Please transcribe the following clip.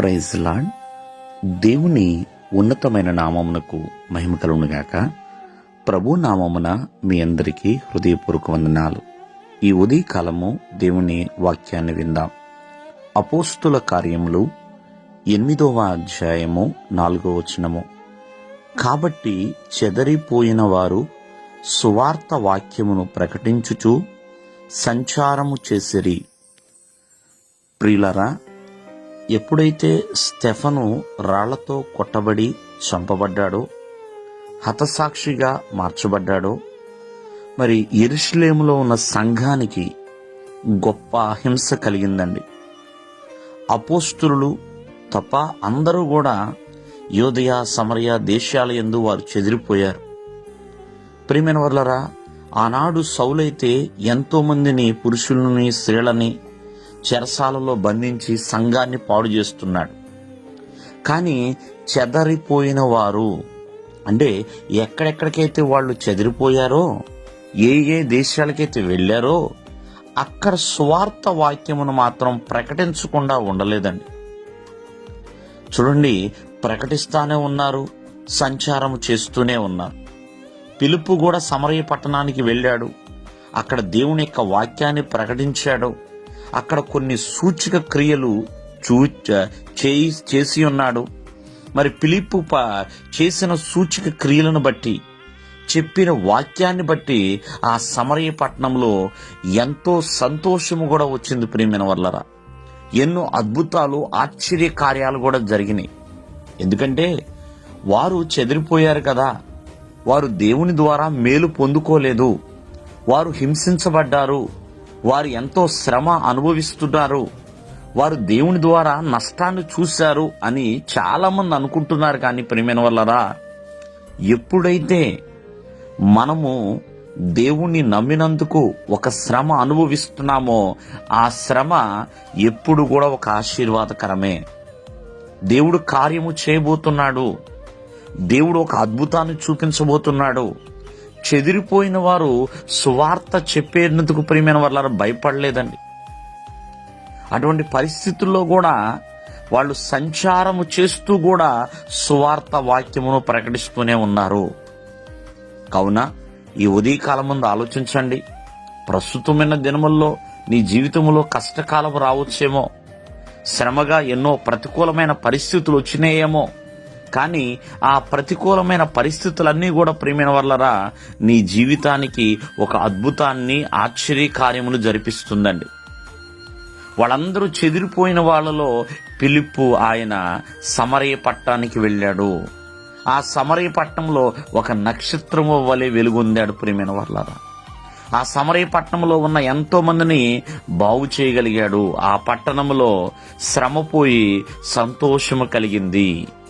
Praise lord దేవుని ఉన్నతమైన నామమునకు మహిమ కలుగునుగాక ప్రభు నామమున మీ అందరికీ హృదయపూర్వక వందనాలు. ఈ ఉదయకాలము దేవుని వాక్యాన్ని విందాం. అపోస్తుల కార్యములు ఎనిమిదవ అధ్యాయము నాలుగవ వచనము. కాబట్టి చెదరిపోయిన వారు సువార్త వాక్యమును ప్రకటించుచు సంచారము చేసిరి. ప్రిలరా ఎప్పుడైతే స్టెఫను రాళ్ళతో కొట్టబడి చంపబడ్డాడో హతసాక్షిగా మార్చబడ్డాడో మరి ఎరుషులేములో ఉన్న సంఘానికి గొప్ప అహింస కలిగిందండి. అపోస్తులు తప్ప అందరూ కూడా యోధయ సమరయ దేశాల ఎందు వారు చెదిరిపోయారు. ప్రియమైన వర్లరా ఆనాడు సౌలైతే ఎంతోమందిని పురుషులని స్త్రీలని చెరసాలలో బంధించి సంఘాన్ని పాడు చేస్తున్నాడు. కానీ చెదరిపోయిన వారు అంటే ఎక్కడెక్కడికైతే వాళ్ళు చెదిరిపోయారో ఏ ఏ దేశాలకైతే వెళ్ళారో అక్కడ స్వార్థ వాక్యమును మాత్రం ప్రకటించకుండా ఉండలేదండి. చూడండి ప్రకటిస్తానే ఉన్నారు సంచారం చేస్తూనే ఉన్నారు. పిలుపు కూడా సమరయ పట్టణానికి వెళ్ళాడు. అక్కడ దేవుని యొక్క వాక్యాన్ని ప్రకటించాడు. అక్కడ కొన్ని సూచిక క్రియలు చూ చేయి చేసి ఉన్నాడు. మరి పిలిపు ప చేసిన సూచిక క్రియలను బట్టి చెప్పిన వాక్యాన్ని బట్టి ఆ సమరయ పట్టణంలో ఎంతో సంతోషము కూడా వచ్చింది ప్రియమైన వల్లరా ఎన్నో అద్భుతాలు ఆశ్చర్య కార్యాలు కూడా జరిగినాయి. ఎందుకంటే వారు చెదిరిపోయారు కదా. వారు దేవుని ద్వారా మేలు పొందుకోలేదు. వారు హింసించబడ్డారు. వారు ఎంతో శ్రమ అనుభవిస్తున్నారు. వారు దేవుని ద్వారా నష్టాన్ని చూశారు అని చాలామంది అనుకుంటున్నారు కానీ ప్రేమైన వల్లరా ఎప్పుడైతే మనము దేవుణ్ణి నమ్మినందుకు ఒక శ్రమ అనుభవిస్తున్నామో ఆ శ్రమ ఎప్పుడు కూడా ఒక ఆశీర్వాదకరమే. దేవుడు కార్యము చేయబోతున్నాడు. దేవుడు ఒక అద్భుతాన్ని చూపించబోతున్నాడు. చెదిరిపోయిన వారు సువార్త చెప్పేందుకు ప్రియమైన వాళ్ళ భయపడలేదండి. అటువంటి పరిస్థితుల్లో కూడా వాళ్ళు సంచారము చేస్తూ కూడా సువార్త వాక్యమును ప్రకటిస్తూనే ఉన్నారు. కావున ఈ ఉదయకాలం ముందు ఆలోచించండి. ప్రస్తుతమైన దినముల్లో నీ జీవితంలో కష్టకాలం రావచ్చేమో. శ్రమగా ఎన్నో ప్రతికూలమైన పరిస్థితులు వచ్చినాయేమో. కానీ ఆ ప్రతికూలమైన పరిస్థితులన్నీ కూడా ప్రేమైన వల్లరా నీ జీవితానికి ఒక అద్భుతాన్ని ఆశ్చర్యకార్యములు జరిపిస్తుందండి. వాళ్ళందరూ చెదిరిపోయిన వాళ్ళలో పిలుపు ఆయన సమరయ పట్టానికి వెళ్ళాడు. ఆ సమరయ పట్టణంలో ఒక నక్షత్రము వలె వెలుగొందాడు ప్రేమైన వాళ్ళరా ఆ సమరయ పట్టణంలో ఉన్న ఎంతో మందిని బాగు చేయగలిగాడు. ఆ పట్టణంలో శ్రమపోయి సంతోషము కలిగింది.